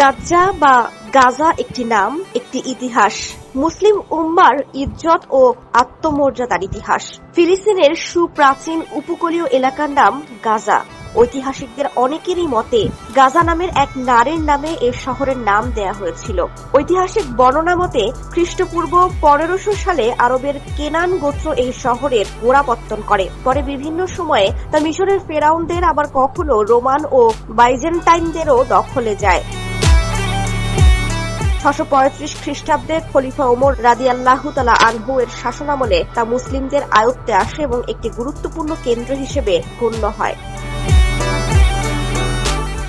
গাজ্জা বা গাজা একটি নাম, একটি ইতিহাস। মুসলিম উম্মার ইজ্জত ও আত্মমর্যাদার ইতিহাস। ফিলিস্তিনের সুপ্রাচীন উপকূলীয় এলাকার নাম গাজা। ঐতিহাসিকদের অনেকেরই মতে, গাজা নামের এক নারীর নামে এ শহরের নাম দেয়া হয়েছিল। ঐতিহাসিক বর্ণনা মতে, খ্রিস্টপূর্ব পনেরোশো সালে আরবের কেনান গোত্র এই শহরের গোড়াপত্তন করে। পরে বিভিন্ন সময়ে তা মিশরের ফেরাউনদের, আবার কখনো রোমান ও বাইজেন্টাইনদেরও দখলে যায়। ছশো পঁয়ত্রিশ খ্রিস্টাব্দে খলিফা ওমর রাদি আল্লাহ তালা আনহু এর শাসনামলে তা মুসলিমদের আয়ত্তে আসে এবং একটি গুরুত্বপূর্ণ কেন্দ্র হিসেবে গণ্য হয়।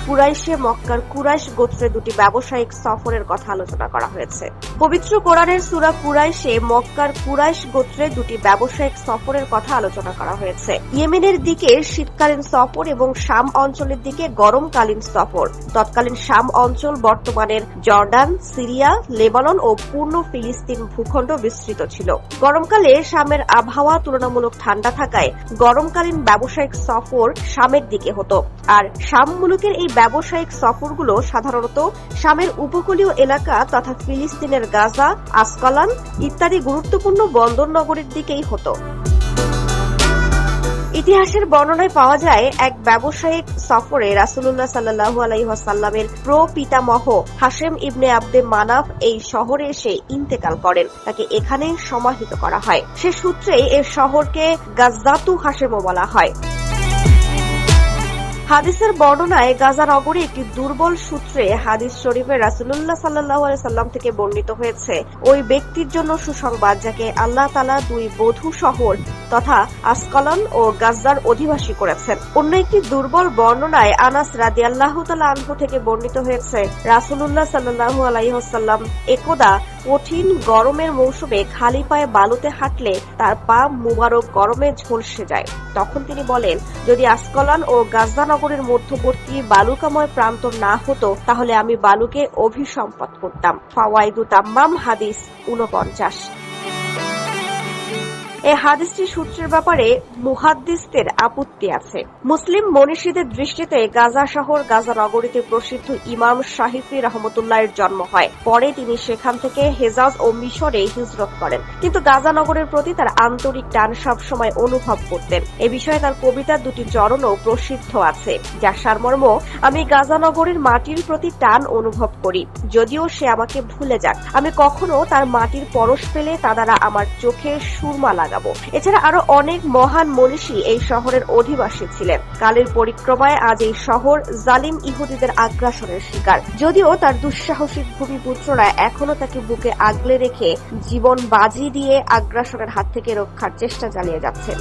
কুরাইশে, মক্কার কুরাইশ গোত্রে দুটি ব্যবসায়িক সফরের কথা আলোচনা করা হয়েছে। পবিত্র কোরআনের সুরা কুরাইশে মক্কার কুরাইশ গোত্রে দুটি ব্যবসায়িক সফরের কথা আলোচনা করা হয়েছে। ইয়েমেনের দিকে শীতকালীন সফর এবং শাম অঞ্চলের দিকে গরমকালীন সফর। তৎকালীন শাম অঞ্চল বর্তমানের জর্ডান, সিরিয়া, লেবানন ও পূর্ণ ফিলিস্তিন ভূখণ্ড বিস্তৃত ছিল। গরমকালে শামের আবহাওয়া তুলনামূলক ঠান্ডা থাকায় গরমকালীন ব্যবসায়িক সফর শামের দিকে হতো। আর শাম মুলুকের এই ব্যবসায়িক সফরগুলো সাধারণত শামের উপকূলীয় এলাকা তথা ফিলিস্তিনের গাজা, আসকালান ইত্যাদি গুরুত্বপূর্ণ বন্দর নগরীর দিকেই হতো। ইতিহাসের বর্ণনায় পাওয়া যায়, এক ব্যবসায়িক সফরে রাসুল্লাহ সাল্লাহু আলাইসাল্লামের প্র পিতামহ হাশেম ইবনে আব্দে মানাফ এই শহরে এসে ইন্তেকাল করেন। তাকে এখানে সমাহিত করা হয়। সে সূত্রেই এর শহরকে গাজ্জাতু হাশেমও বলা হয়। হাদিসের বর্ণনায় গাজা নগরে একটি দুর্বল সূত্রে হাদিস শরীফে রাসুল্লাহ সাল্লাহ সাল্লাম থেকে বর্ণিত হয়েছে। ওই ব্যক্তির জন্য সুসংবাদ যাকে আল্লাহ তালা দুই বধূ শহর তথা আসকলন ও গাজ্জার অধিবাসী করেছেন। অন্য একটি দুর্বল বর্ণনায় আনাস রাদি আল্লাহ তালা আনহু থেকে বর্ণিত হয়েছে রাসুল্লাহ সাল্লাহু আলাইহসাল্লাম একদা কঠিন গরমের মৌসুমে খালি পায়ে বালুতে হাঁটলে তার পা মুবারক গরমে ঝলসে যায়। তখন তিনি বলেন, যদি আসকলান ও গাজদানগরের মধ্যবর্তী বালুকাময় প্রান্ত না হতো, তাহলে আমি বালুকে অভিসম্পদ করতাম। ফাওয়াইদু তাম্মাম হাদিস উনপঞ্চাশ এই হাদিসটি সূত্রের ব্যাপারে মুহাদ্দিসদের আপত্তি আছে। মুসলিম মনীষীদের দৃষ্টিতে গাজা শহর গাজা নগরীতে প্রসিদ্ধ ইমাম শাহিফি রহমতুল্লাহের জন্ম হয়। পরে তিনি সেখান থেকে হেজাজ ও মিশরে হিজরত করেন। কিন্তু গাজা নগরের প্রতি তার আন্তরিক টান সবসময় অনুভব করতেন। এ বিষয়ে তার কবিতার দুটি চরণও প্রসিদ্ধ আছে। যার সারমর্ম, আমি গাজা নগরের মাটির প্রতি টান অনুভব করি। যদিও সে আমাকে ভুলে যাক। আমি কখনো তার মাটির পরশ পেলে তা দ্বারা আমার চোখে সুরমা লাগাবো। এছাড়া আরও অনেক মহান মনীষী এই শহরের অধিবাসী ছিলেন। কালের পরিক্রমায় আজ এই শহর জালিম ইহুদিদের আগ্রাসনের শিকার। যদিও তার দুঃসাহসিক ভূমিপুত্ররা এখনও তাকে বুকে আগলে রেখে জীবন বাজি দিয়ে আগ্রাসনের হাত থেকে রক্ষার চেষ্টা চালিয়ে যাচ্ছে